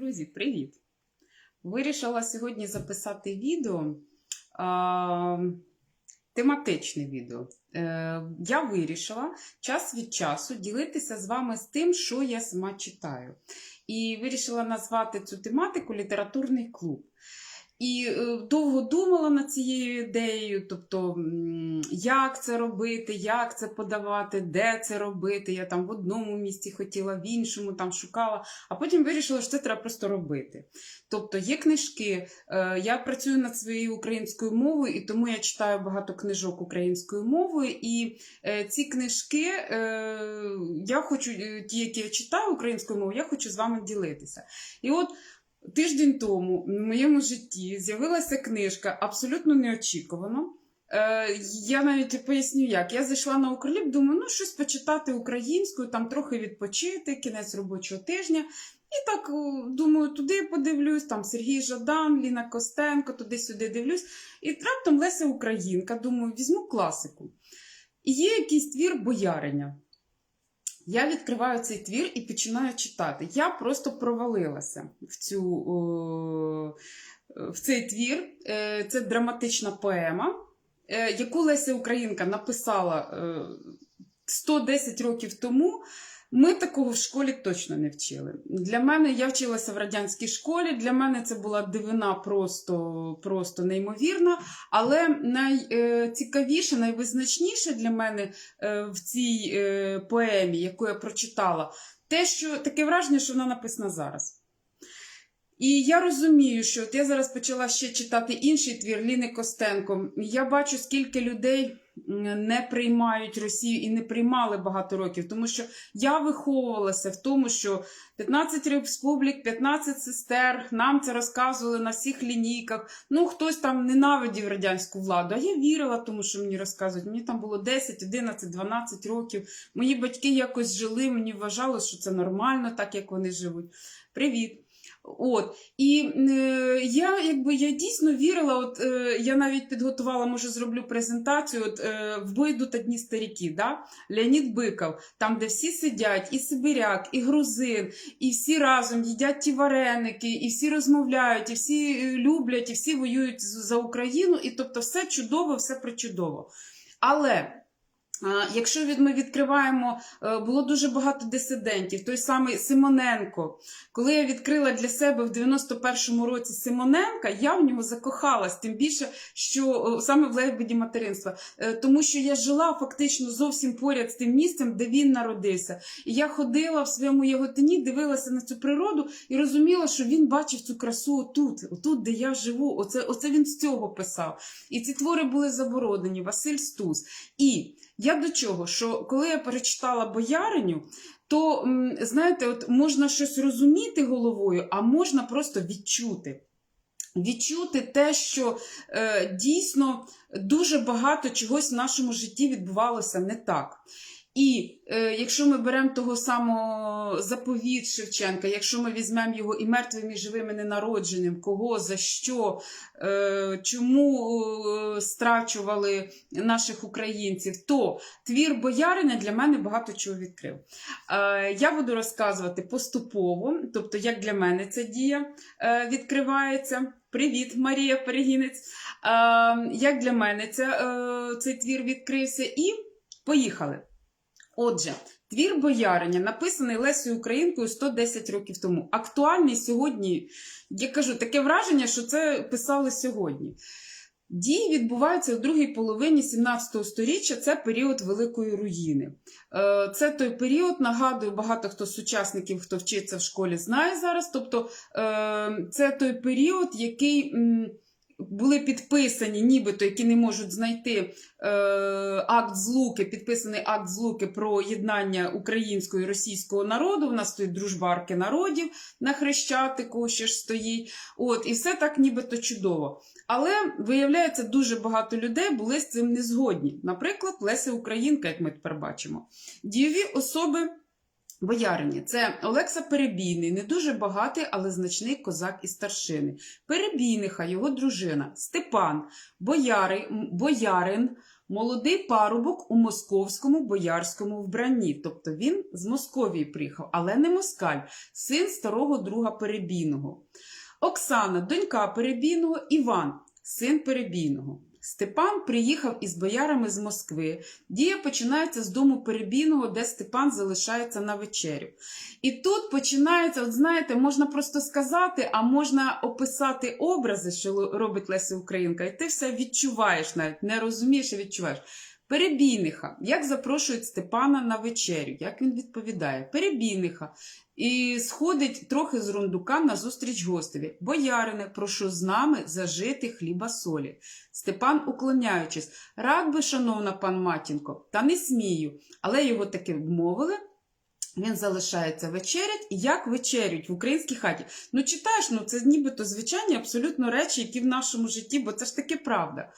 Друзі, привіт! Вирішила сьогодні записати відео, е, тематичне відео. Е, я вирішила час від часу ділитися з вами з тим, що я сама читаю. І вирішила назвати цю тематику літературний клуб. І е, довго думала над цією ідеєю, тобто, як це робити, як це подавати, де це робити. Я там в одному місці хотіла, в іншому там шукала, а потім вирішила, що це треба просто робити. Тобто є книжки, е, я працюю над своєю українською мовою, і тому я читаю багато книжок українською мовою. І е, ці книжки я хочу, ті, які я читаю українською мовою, я хочу з вами ділитися. І от Тиждень тому в моєму житті з'явилася книжка абсолютно неочікувано. Е, я навіть поясню, як. Я зайшла на Укрліп, думаю, ну щось почитати українською, там трохи відпочити, кінець робочого тижня. І так е, думаю, туди подивлюсь, там Сергій Жадан, Ліна Костенко, туди-сюди дивлюсь. І раптом Леся Українка, думаю, візьму класику. І є якийсь твір бояриня. Я відкриваю цей твір і починаю читати. Я просто провалилася в цю, в цей твір. Е, Це драматична поема, е, яку Леся Українка написала е, 110 років тому. Ми такого в школі точно не вчили. Для мене я вчилася в радянській школі. Для мене це була дивина просто, просто неймовірна. Але найцікавіше, найвизначніше для мене е, в цій е, поемі, яку я прочитала, те, що таке враження, що вона написана зараз. І я розумію, що от я зараз почала ще читати інший твір Ліни Костенко. Я бачу, скільки людей не приймають Росію і не приймали багато років, тому що я виховувалася в тому, що 15 республік, 15 сестер, нам це розказували на всіх лінійках. Ну, хтось там ненавидів радянську владу, а я вірила тому, що мені розказують. Мені там було 10, 11, 12 років. Мої батьки якось жили, мені вважали, що це нормально, так як вони живуть. Привіт! От і е, я якби я дійсно вірила. От е, я навіть підготувала, може, зроблю презентацію. От е, в бой йдуть одні старіки, да? Леонід Биков, там, де всі сидять, і Сибиряк, і грузин, і всі разом їдять ті вареники, і всі розмовляють, і всі е, люблять, і всі воюють за Україну. І тобто, все чудово, все причудово. Але. А, Якщо ми відкриваємо, е, було дуже багато дисидентів. Той самий Симоненко. Коли я відкрила для себе в 91-му році Симоненка, я в нього закохалась, тим більше, що е, саме в лебеді материнства, Е, тому що я жила фактично зовсім поряд з тим місцем, де він народився. І я ходила в своєму яготині, дивилася на цю природу і розуміла, що він бачив цю красу отут, отут, де я живу. Оце, оце він з цього писав. І ці твори були заборонені. Василь Стус. І я до чого? Що коли я перечитала бояриню, то знаєте, от можна щось розуміти головою, а можна просто відчути. Відчути те, що е, дійсно дуже багато чогось в нашому житті відбувалося не так. І е, якщо ми беремо того самого заповіт Шевченка, якщо ми візьмемо його і мертвим, і живим, і ненародженим, кого, за що, е, чому е, страчували наших українців, то твір боярина для мене багато чого відкрив. Е, я буду розказувати поступово, тобто, як для мене ця дія е, відкривається. Привіт, Марія Перегінець. Е, як для мене ця, е, цей твір відкрився, і поїхали. Отже, твір бояриня написаний Лесею Українкою 110 років тому. Актуальний сьогодні, я кажу, таке враження, що це писали сьогодні. Дії відбуваються у другій половині 17 століття, це період Великої руїни. Е, Це той період, нагадую, багато хто з сучасників, хто вчиться в школі, знає зараз. Тобто е, це той період, який. Були підписані, нібито, які не можуть знайти е, акт злуки, підписаний акт злуки про єднання українського і російського народу. У нас стоїть дружба арки народів на Хрещатику, ще ж стоїть. От, і все так нібито чудово. Але виявляється, дуже багато людей були з цим не згодні. Наприклад, Леся Українка, як ми тепер бачимо. Дієві особи боярині це Олекса Перебійний, не дуже багатий, але значний козак із старшини. Перебійниха, його дружина, Степан, бояри, боярин, молодий парубок у московському боярському вбранні. Тобто він з Московії приїхав, але не москаль, син старого друга Перебійного. Оксана, донька Перебійного, Іван, син Перебійного. Степан приїхав із боярами з Москви. Дія починається з дому Перебійного, де Степан залишається на вечерю. І тут починається, от знаєте, можна просто сказати, а можна описати образи, що робить Леся Українка, і ти все відчуваєш навіть, не розумієш і відчуваєш. Перебійниха, як запрошують Степана на вечерю, як він відповідає? Перебійниха. І сходить трохи з рундука на зустріч гостеві. Боярине, прошу з нами зажити хліба солі. Степан, уклоняючись, рад би, шановна пан Матінко, та не смію, але його таки вмовили. Він залишається вечерять. І як вечерють в українській хаті? Ну, читаєш, ну це нібито звичайні абсолютно речі, які в нашому житті, бо це ж таки правда.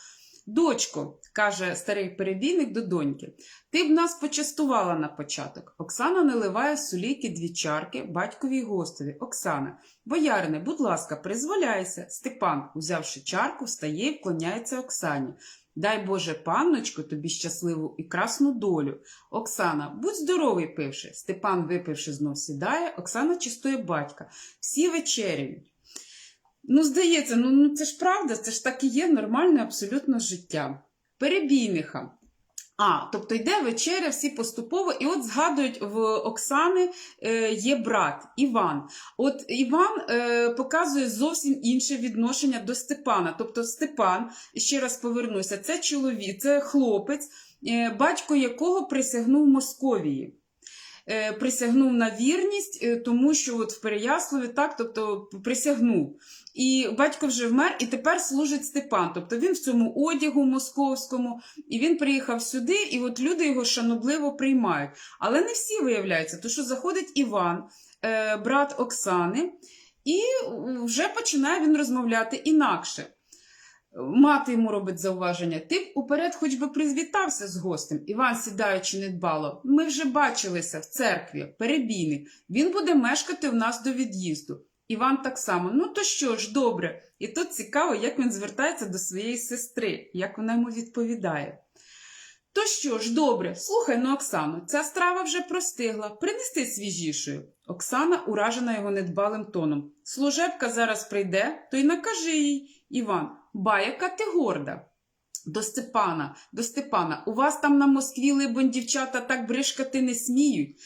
Дочко, каже старий перебійник до доньки, ти б нас почастувала на початок. Оксана наливає соліки дві чарки батькові й гостеві. Оксана, боярине, будь ласка, призволяйся. Степан, узявши чарку, встає і вклоняється Оксані. Дай Боже, панночко, тобі щасливу і красну долю. Оксана, будь здоровий, пивши. Степан, випивши, знов сідає, Оксана чистує батька. Всі вечеряють. Ну, здається, ну, ну це ж правда, це ж так і є нормальне абсолютно життя. Перебійниха. А, тобто йде вечеря, всі поступово, і от згадують в Оксани е, є брат Іван. От Іван е, показує зовсім інше відношення до Степана. Тобто Степан, ще раз повернуся, це чоловік, це хлопець, е, батько якого присягнув Московії. Е, Присягнув на вірність, е, тому що от в Переяславі так, тобто присягнув. І батько вже вмер, і тепер служить Степан. Тобто він в цьому одягу московському, і він приїхав сюди, і от люди його шанобливо приймають. Але не всі виявляються, то що заходить Іван, е, брат Оксани, і вже починає він розмовляти інакше. Мати йому робить зауваження. Ти б уперед хоч би призвітався з гостем. Іван, сідаючи недбало. Ми вже бачилися в церкві, перебійник. Він буде мешкати в нас до від'їзду. Іван так само. Ну то що ж, добре. І тут цікаво, як він звертається до своєї сестри, як вона йому відповідає. То що ж, добре, слухай ну, Оксано, ця страва вже простигла. Принести свіжішою. Оксана уражена його недбалим тоном. Служебка зараз прийде, то й накажи їй. Іван, ба, яка ти горда. До Степана, до Степана, у вас там на Москві, либонь, дівчата так бришкати не сміють.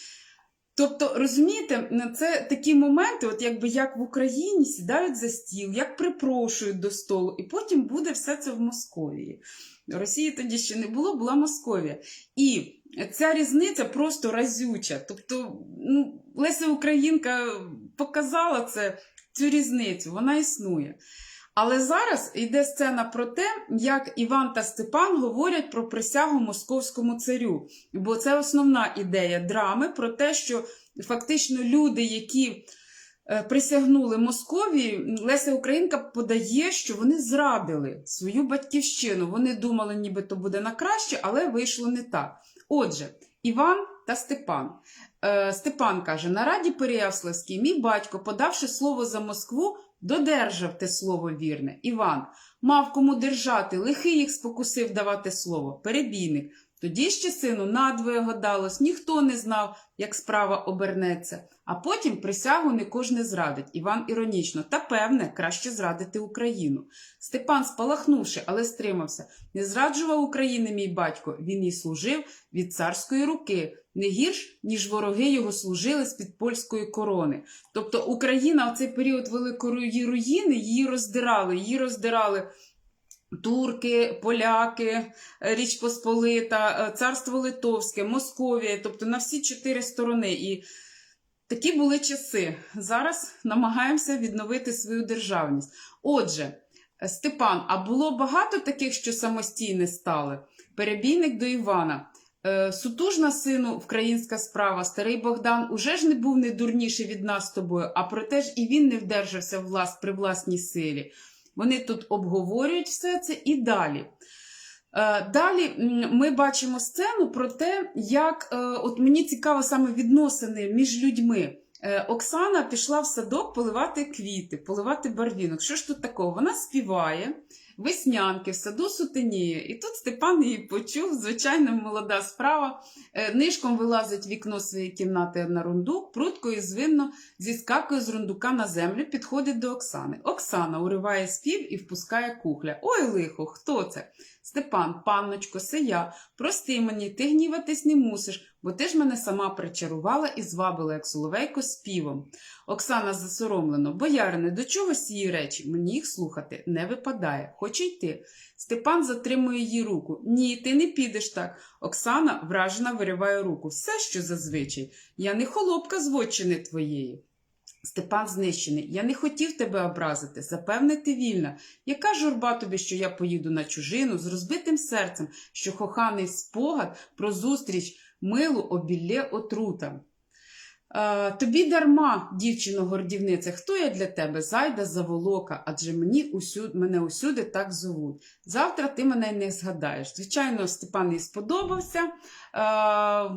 Тобто, розумієте, це такі моменти, от якби як в Україні сідають за стіл, як припрошують до столу, і потім буде все це в Московії. Росії тоді ще не було, була Московія. І ця різниця просто разюча. Тобто, ну, Леся Українка показала це, цю різницю, вона існує. Але зараз йде сцена про те, як Іван та Степан говорять про присягу московському царю. Бо це основна ідея драми про те, що фактично люди, які е, присягнули Московії, Леся Українка подає, що вони зрадили свою батьківщину. Вони думали, ніби то буде на краще, але вийшло не так. Отже, Іван та Степан. Е, Степан каже: на раді Переяславській мій батько, подавши слово за Москву, додержав те слово вірне. Іван мав кому держати, лихий їх спокусив давати слово, перебійник. Тоді ще сину надвоє гадалось, ніхто не знав, як справа обернеться. А потім присягу не кожне зрадить. Іван іронічно, та певне, краще зрадити Україну. Степан, спалахнувши, але стримався. Не зраджував України мій батько, він їй служив від царської руки, не гірш, ніж вороги його служили з-під польської корони. Тобто Україна в цей період великої руїни її роздирали, її роздирали. Турки, поляки, Річ Посполита, Царство Литовське, Московія, тобто на всі чотири сторони. І такі були часи. Зараз намагаємося відновити свою державність. Отже, Степан, а було багато таких, що самостійне стали? Перебійник до Івана. Е, Сутужна сину українська справа, старий Богдан уже ж не був не дурніший від нас з тобою, а проте ж і він не вдержався влас, при власній силі. Вони тут обговорюють все це і далі. Е, Далі ми бачимо сцену про те, як е, от мені цікаво саме відносини між людьми. Е, Оксана пішла в садок поливати квіти, поливати барвінок. Що ж тут такого? Вона співає, веснянки, в саду сутеніє. І тут Степан її почув, звичайно, молода справа. Е, Нишком вилазить вікно своєї кімнати на рундук, пруткою звинно зіскакує з рундука на землю, підходить до Оксани. Оксана уриває спів і впускає кухля. Ой, лихо, хто це? Степан, панночко, це я. Прости мені, ти гніватись не мусиш, бо ти ж мене сама причарувала і звабила, як соловейко, співом. Оксана засоромлено, боярине, до чого сії речі? Мені їх слухати не випадає. Хоче йти. Степан затримує її руку. Ні, ти не підеш так. Оксана вражена вириває руку. Все, що зазвичай. Я не холопка з вотчини твоєї. Степан знищений. Я не хотів тебе образити. Запевне, ти вільна. Яка журба тобі, що я поїду на чужину з розбитим серцем, що коханий спогад про зустріч милу обілє отрута. Е, тобі дарма, дівчино гордівниця, хто я для тебе? Зайда заволока, адже мені усюд, мене усюди так зовуть. Завтра ти мене не згадаєш. Звичайно, Степан їй сподобався. Е,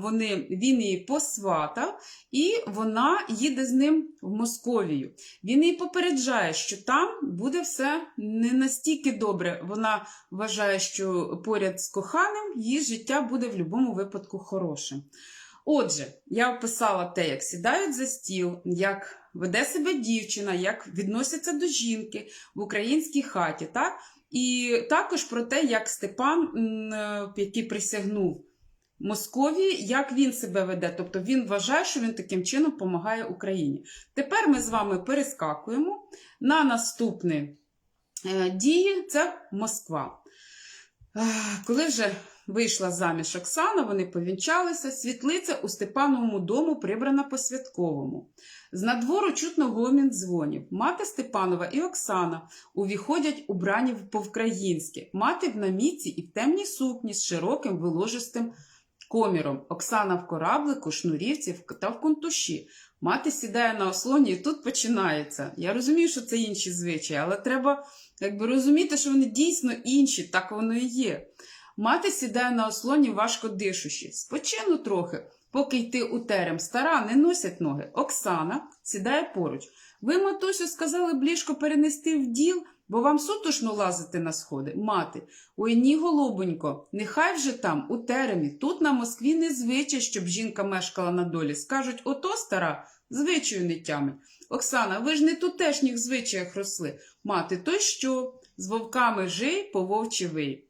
вони, він її посватав, і вона їде з ним в Московію. Він її попереджає, що там буде все не настільки добре. Вона вважає, що поряд з коханим її життя буде в будь-якому випадку хорошим. Отже, я описала те, як сідають за стіл, як веде себе дівчина, як відносяться до жінки в українській хаті, так? І також про те, як Степан, е, який присягнув Московії, як він себе веде. Тобто він вважає, що він таким чином допомагає Україні. Тепер ми з вами перескакуємо на наступні е, дії це Москва. Коли вже вийшла заміж Оксана, вони повінчалися. Світлиця у Степановому дому прибрана по святковому. З надвору чутно гомін дзвонів. Мати Степанова і Оксана увіходять убрані по-вкраїнськи. Мати в наміці і в темній сукні з широким виложистим коміром. Оксана в кораблику, шнурівці та в кунтуші. Мати сідає на ослоні, і тут починається. Я розумію, що це інші звичаї, але треба якби розуміти, що вони дійсно інші, так воно і є. Мати сідає на ослоні важко дишучи. Спочину трохи, поки йти у терем. Стара не носять ноги. Оксана сідає поруч. Ви, матусю, сказали б перенести в діл, бо вам сутошно лазити на сходи. Мати, ой ні, голубонько, нехай вже там, у теремі. Тут на Москві не звичай, щоб жінка мешкала на долі. Скажуть, ото стара, звичаю не тямить. Оксана, ви ж не тутешніх звичаях росли. Мати, то що? З вовками жий, по вовчі вий.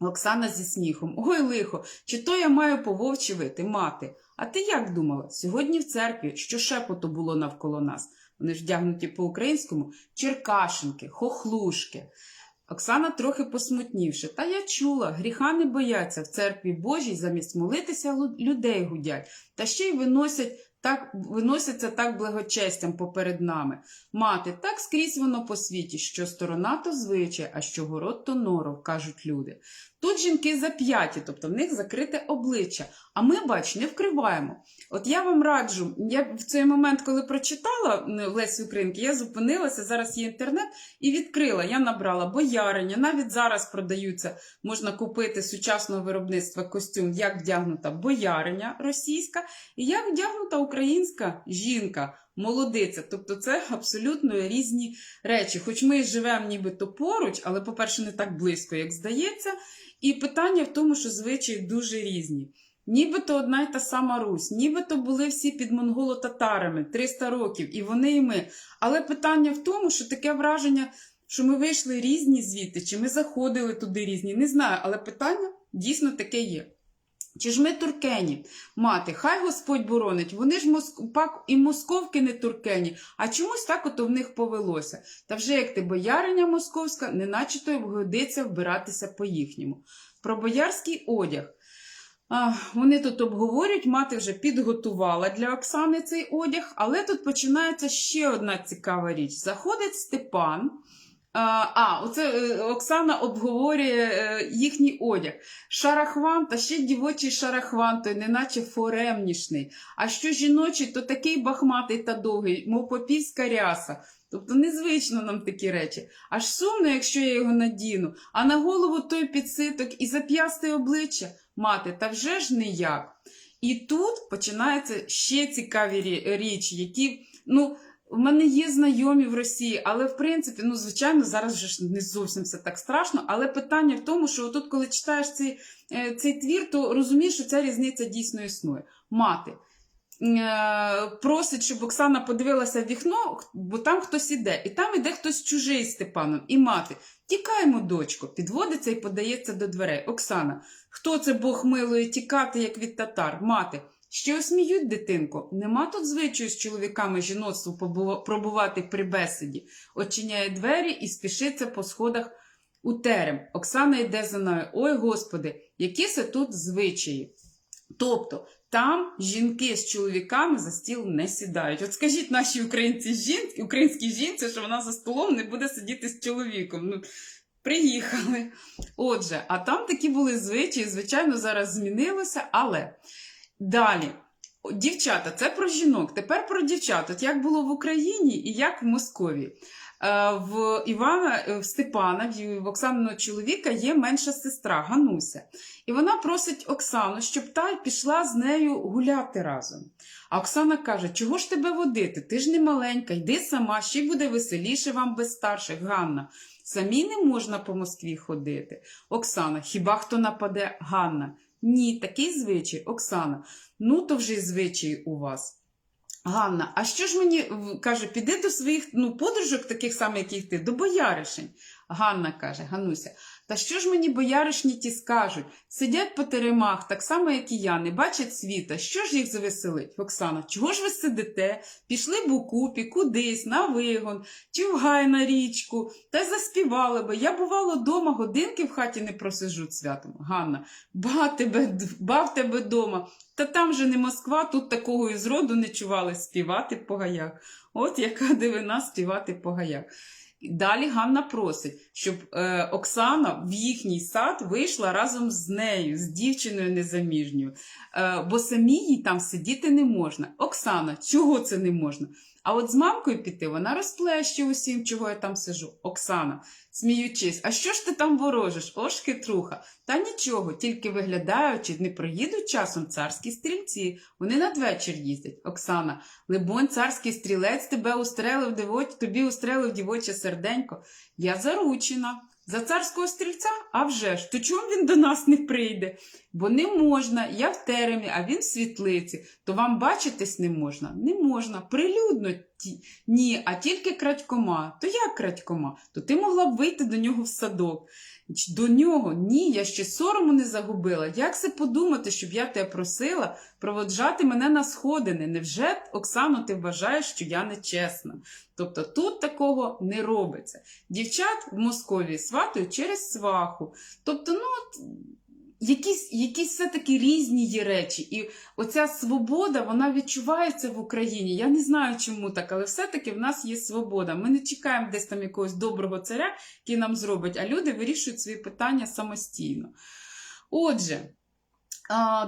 Оксана зі сміхом. Ой, лихо, чи то я маю по вовчі вити, мати? А ти як думала? Сьогодні в церкві, що шепоту було навколо нас? Вони ж вдягнуті по-українському черкашенки, хохлушки. Оксана трохи посмутнівши. Та я чула, гріха не бояться в церкві Божій замість молитися людей гудять, та ще й виносять так, виносяться так благочестям поперед нами. Мати, так скрізь воно по світі, що сторона то звичай, а що город то норов, кажуть люди. Тут жінки зап'яті, тобто в них закрите обличчя, а ми, бач, не вкриваємо. От я вам раджу, я в цей момент, коли прочитала Лесі Українки, я зупинилася, зараз є інтернет, і відкрила. Я набрала бояриня, навіть зараз продаються, можна купити сучасного виробництва костюм, як вдягнута бояриня російська, і як вдягнута українська жінка. Молодиця, тобто це абсолютно різні речі. Хоч ми живемо нібито поруч, але, по-перше, не так близько, як здається. І питання в тому, що звичаї дуже різні. Нібито одна й та сама Русь, нібито були всі під монголо-татарами 300 років, і вони, і ми. Але питання в тому, що таке враження, що ми вийшли різні звідти, чи ми заходили туди різні, не знаю, але питання дійсно таке є. Чи ж ми туркені? Мати, хай Господь боронить, вони ж моск... пак і московки не туркені, а чомусь так ото в них повелося. Та вже як ти бояриня московська, неначе то й годиться вбиратися по-їхньому. Про боярський одяг. А, вони тут обговорюють, мати вже підготувала для Оксани цей одяг, але тут починається ще одна цікава річ. Заходить Степан. А, оце е, Оксана обговорює е, їхній одяг. Шарахван та ще дівочий шарахван, той неначе форемнішний. А що жіночий, то такий бахматий та довгий, мов попівська ряса. Тобто незвично нам такі речі. Аж сумно, якщо я його надіну, а на голову той підситок і зап'ясте обличчя. Мати, та вже ж ніяк. І тут починаються ще цікаві рі- річі, які, ну, У мене є знайомі в Росії, але в принципі, ну звичайно, зараз вже ж не зовсім все так страшно. Але питання в тому, що тут, коли читаєш цей, цей твір, то розумієш, що ця різниця дійсно існує. Мати е, просить, щоб Оксана подивилася в вікно, бо там хтось іде, і там іде хтось чужий з Степаном, і мати. Тікаємо, дочко, підводиться і подається до дверей. Оксана, хто це Бог милує тікати, як від татар? Мати. Ще осміють дитинко. Нема тут звичаю з чоловіками жіноцтву пробувати при бесіді. Очиняє двері і спішиться по сходах у терем. Оксана йде за нею. Ой, господи, які це тут звичаї. Тобто, там жінки з чоловіками за стіл не сідають. От скажіть нашій українці жінці, українській жінці, що вона за столом не буде сидіти з чоловіком. Ну, приїхали. Отже, а там такі були звичаї, звичайно, зараз змінилося, але далі. Дівчата, це про жінок. Тепер про дівчат. От як було в Україні і як в Московії. Е, В Івана е, в Степана, в Оксаниного чоловіка є менша сестра Гануся. І вона просить Оксану, щоб та пішла з нею гуляти разом. А Оксана каже: чого ж тебе водити? Ти ж не маленька, йди сама, ще й буде веселіше вам без старших, Ганна. Самі не можна по Москві ходити. Оксана, хіба хто нападе? Ганна. Ні, такий звичай, Оксана. Ну, то вже звичай у вас. Ганна, а що ж мені каже, піди до своїх ну, подружок, таких самих, як ти, до бояришень. Ганна каже, Гануся, та що ж мені бояришні ті скажуть? Сидять по теремах, так само, як і я, не бачать світа. Що ж їх завеселить? Оксана, чого ж ви сидите? Пішли б у купі, кудись, на вигон, чи в гай на річку, та заспівали би. Я, бувало, дома годинки в хаті не просижу святом. Ганна, ба тебе, д- ба в тебе дома. Та там же не Москва, тут такого і зроду не чували співати по гаях. От яка дивина співати по гаях. І Далі Ганна просить, щоб е, Оксана в їхній сад вийшла разом з нею, з дівчиною незаміжньою, е, бо самій їй там сидіти не можна. Оксана, чого це не можна? А от з мамкою піти вона розплеще усім, чого я там сижу. Оксана, сміючись, а що ж ти там ворожиш? Ош хитруха. Та нічого, тільки виглядаючи, не проїдуть часом царські стрільці. Вони надвечір їздять. Оксана, либонь, царський стрілець тебе устрелив дивоч, тобі устрелив дівоче серденько. Я заручена. За царського стрільця? А вже ж, то чому він до нас не прийде? Бо не можна, я в теремі, а він в світлиці. То вам бачитись не можна? Не можна. Прилюдно ті. Ні, а тільки крадькома. То як крадькома? То ти могла б вийти до нього в садок. До нього ні, я ще сорому не загубила. Як це подумати, щоб я тебе просила проводжати мене на сходини? Невже, Оксано, ти вважаєш, що я нечесна? Тобто тут такого не робиться. Дівчат в Московії сватують через сваху. Тобто, ну, якісь, якісь все-таки різні є речі. І оця свобода, вона відчувається в Україні. Я не знаю, чому так, але все-таки в нас є свобода. Ми не чекаємо десь там якогось доброго царя, який нам зробить, а люди вирішують свої питання самостійно. Отже.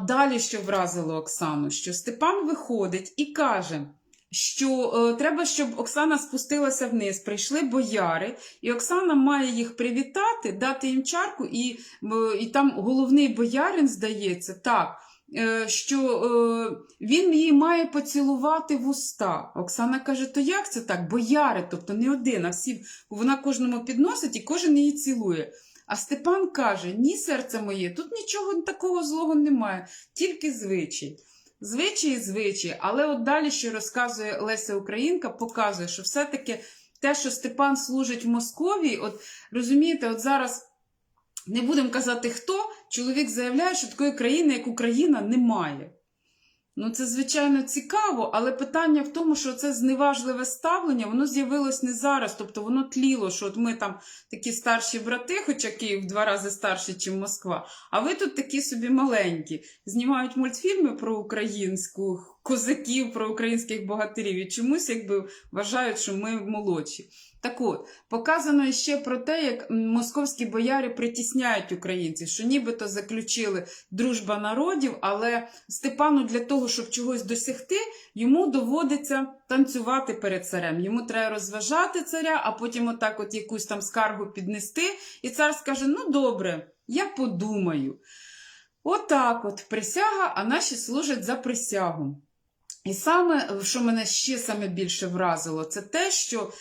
Далі, що вразило Оксану, що Степан виходить і каже, що е, треба, щоб Оксана спустилася вниз. Прийшли бояри, і Оксана має їх привітати, дати їм чарку, і, е, і там головний боярин, здається, так. е, Що е, він її має поцілувати в уста. Оксана каже: то як це так? Бояри, тобто не один, а всі вона кожному підносить і кожен її цілує. А Степан каже: ні, серце моє, тут нічого такого злого немає, тільки звичай. Звичаї, звичаї, але от далі, що розказує Леся Українка, показує, що все-таки те, що Степан служить в Московії, от розумієте, от зараз не будемо казати хто, чоловік заявляє, що такої країни, як Україна, немає. Ну, це, звичайно, цікаво, але питання в тому, що це зневажливе ставлення, воно з'явилось не зараз, тобто воно тліло, що от ми там такі старші брати, хоча Київ два рази старший, ніж Москва, а ви тут такі собі маленькі. Знімають мультфільми про українську козаків, про українських богатирів і чомусь якби вважають, що ми молодші. Так от, показано ще про те, як московські бояри притісняють українців, що нібито заключили дружба народів, але Степану для того, щоб чогось досягти, йому доводиться танцювати перед царем. Йому треба розважати царя, а потім отак от якусь там скаргу піднести. І цар скаже: ну добре, я подумаю. Отак от присяга, а наші служать за присягу. І саме, що мене ще саме більше вразило, це те, що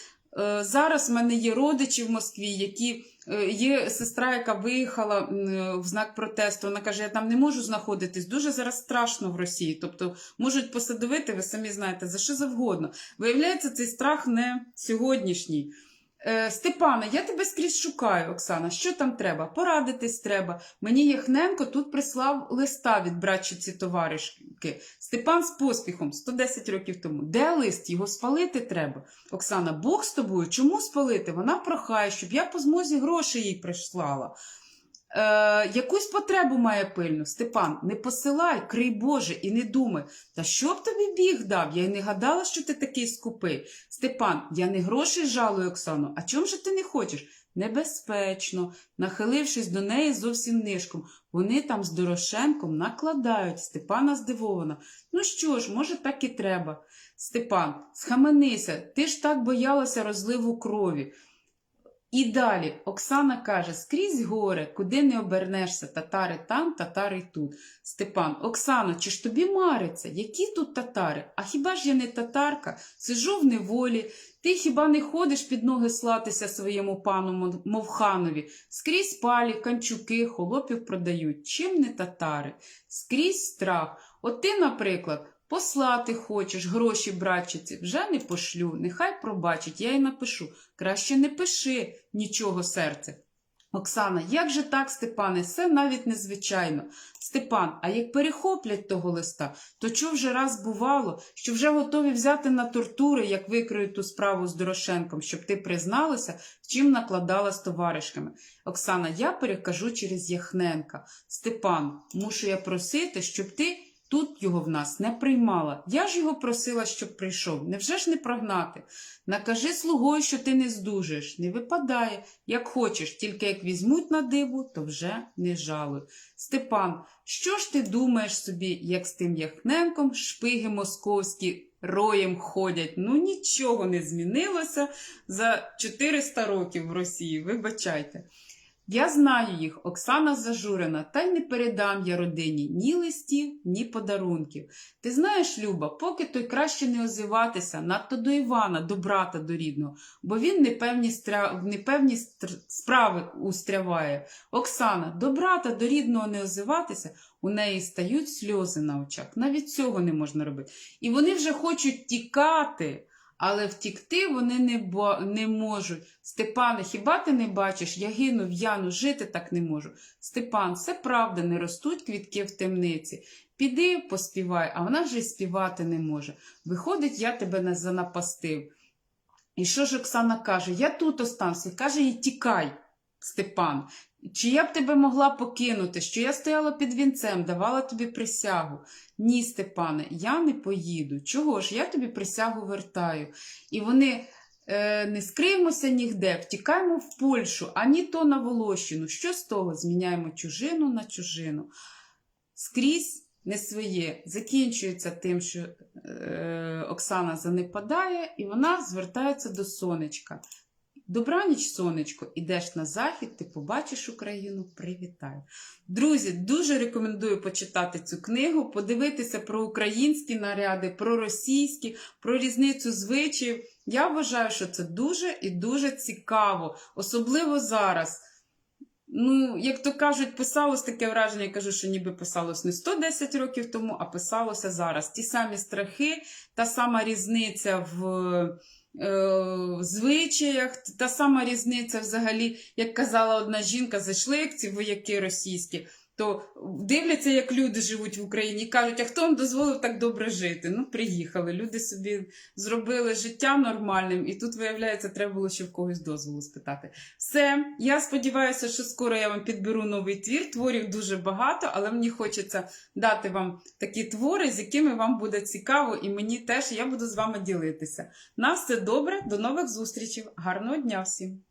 зараз в мене є родичі в Москві, які е, є сестра, яка виїхала е, в знак протесту. Вона каже: я там не можу знаходитись. Дуже зараз страшно в Росії. Тобто можуть посадовити, ви самі знаєте, за що завгодно. Виявляється, цей страх не сьогоднішній. Е, Степане, я тебе скрізь шукаю, Оксана. Що там треба? Порадитись треба. Мені Яхненко тут прислав листа від братчиці товаришки. Степан з поспіхом 110 років тому. Де лист? Його спалити треба. Оксана, Бог з тобою. Чому спалити? Вона прохає, щоб я по змозі гроші їй прислала. Е, якусь потребу має пильну. Степан, не посилай, крий Боже, і не думай. Та що б тобі біг дав? Я й не гадала, що ти такий скупий. Степан, я не грошей жалую, Оксану. А чом же ти не хочеш? Небезпечно, нахилившись до неї зовсім нишком. Вони там з Дорошенком накладають. Степана здивована. Ну що ж, може, так і треба. Степан, схаменися, ти ж так боялася розливу крові. І далі Оксана каже: скрізь горе, куди не обернешся, татари там, татари тут. Степан, Оксано, чи ж тобі мариться? Які тут татари? А хіба ж я не татарка? Сижу в неволі. Ти хіба не ходиш під ноги слатися своєму пану Мов- Мовханові? Скрізь палі, канчуки, холопів продають. Чим не татари? Скрізь страх. От ти, наприклад, послати хочеш, гроші братчиці, вже не пошлю, нехай пробачить, я й напишу. Краще не пиши нічого серце. Оксана, як же так, Степане, це навіть незвичайно. Степан, а як перехоплять того листа, то чого вже раз бувало, що вже готові взяти на тортури, як викриють ту справу з Дорошенком, щоб ти призналася, чим накладала з товаришками. Оксана, я перекажу через Яхненка. Степан, мушу я просити, щоб ти тут його в нас не приймала. Я ж його просила, щоб прийшов. Невже ж не прогнати? Накажи слугою, що ти не здужиш, не випадає, як хочеш, тільки як візьмуть на диву, то вже не жалуй. Степан, що ж ти думаєш собі, як з тим Яхненком шпиги московські роєм ходять? Ну нічого не змінилося за 400 років в Росії, вибачайте. Я знаю їх, Оксана зажурена, та й не передам я родині ні листів, ні подарунків. Ти знаєш, Люба, поки той краще не озиватися, надто до Івана, до брата до рідного, бо він непевні, стря... непевні стр- справи устряває. Оксана, до брата, до рідного не озиватися, у неї стають сльози на очах. Навіть цього не можна робити. І вони вже хочуть тікати. Але втікти вони не, бо, не можуть. Степане, хіба ти не бачиш? Я гину в'яну, жити так не можу. Степан, це правда, не ростуть квітки в темниці. Піди поспівай, а вона вже й співати не може. Виходить, я тебе занапастив. І що ж Оксана каже? Я тут остануся. Каже їй, тікай, Степан. Чи я б тебе могла покинути, що я стояла під вінцем, давала тобі присягу? Ні, Степане, я не поїду. Чого ж? Я тобі присягу вертаю. І вони е, не скриємося нігде, втікаємо в Польщу, ані то на Волощину. Що з того? Зміняємо чужину на чужину. Скрізь не своє. Закінчується тим, що е, Оксана занепадає, і вона звертається до сонечка. Добраніч, сонечко, ідеш на захід, ти побачиш Україну, привітаю. Друзі, дуже рекомендую почитати цю книгу, подивитися про українські наряди, про російські, про різницю звичаїв. Я вважаю, що це дуже і дуже цікаво, особливо зараз. Ну, як то кажуть, писалось таке враження, я кажу, що ніби писалось не 110 років тому, а писалося зараз. Ті самі страхи, та сама різниця в е, звичаях, та сама різниця взагалі, як казала одна жінка, зайшли як ці вояки російські, то дивляться, як люди живуть в Україні, і кажуть, а хто вам дозволив так добре жити? Ну, приїхали, люди собі зробили життя нормальним, і тут, виявляється, треба було ще в когось дозволу спитати. Все, я сподіваюся, що скоро я вам підберу новий твір. Творів дуже багато, але мені хочеться дати вам такі твори, з якими вам буде цікаво, і мені теж я буду з вами ділитися. На все добре, до нових зустрічей. Гарного дня всім!